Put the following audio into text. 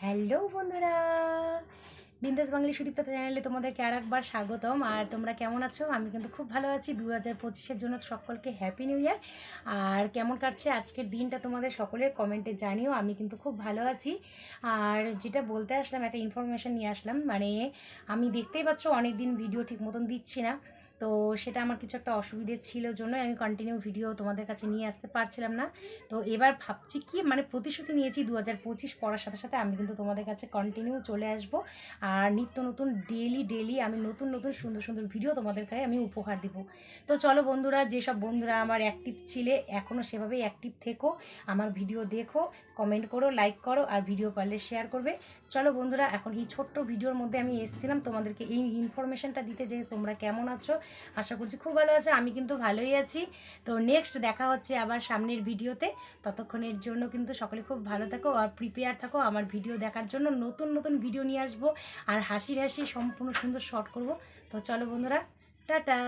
Hello বন্ধুরা। বিন্দাস বাঙালি সুদীপ্তা চ্যানেলে তোমাদেরকে আর একবার স্বাগতম। আর তোমরা কেমন আছো? আমি কিন্তু খুব ভালো আছি। দু হাজার পঁচিশের জন্য সকলকে হ্যাপি নিউ ইয়ার আর কেমন কাটছে আজকের দিনটা তোমাদের সকলের কমেন্টে জানিও। আমি কিন্তু খুব ভালো আছি। আর যেটা বলতে আসলাম, একটা ইনফরমেশান নিয়ে আসলাম। মানে আমি দেখতেই পাচ্ছ অনেক দিন ভিডিও ঠিক মতন দিচ্ছি না। তো সেটা আমার কিছু একটা অসুবিধে ছিল জন্য আমি কন্টিনিউ ভিডিও তোমাদের কাছে নিয়ে আসতে পারছিলাম না। তো এবার ভাবছি কি মানে প্রতিশ্রুতি নিয়েছি দু হাজার পঁচিশ পড়ার সাথে সাথে আমি কিন্তু তোমাদের কাছে কন্টিনিউ চলে আসব। আর নিত্য নতুন ডেলি ডেলি আমি নতুন নতুন, সুন্দর সুন্দর ভিডিও তোমাদের কাছে আমি উপহার দিব। তো চলো বন্ধুরা, যেসব বন্ধুরা আমার অ্যাক্টিভ ছিলে এখনও সেভাবেই অ্যাক্টিভ থেকো, আমার ভিডিও দেখো কমেন্ট করো লাইক করো, আর ভিডিও পারলে শেয়ার করবে। চলো বন্ধুরা, এখন এই ছোট্ট ভিডিওর মধ্যে আমি এসেছিলাম, তোমাদেরকে এই ইনফরমেশনটা দিতে যে তোমরা কেমন আছো আশা করছি খুব ভালো আছো, আমি কিন্তু ভালোই আছি। তো নেক্সট দেখা হচ্ছে আবার সামনের ভিডিওতে। ততক্ষণের জন্য কিন্তু সকলে খুব ভালো থাকো আর প্রিপেয়ার থাকো আমার ভিডিও দেখার জন্য। নতুন নতুন ভিডিও নিয়ে আসব আর হাসি হাসি সম্পূর্ণ সুন্দর শর্ট করব। তো চলো বন্ধুরা, টাটা!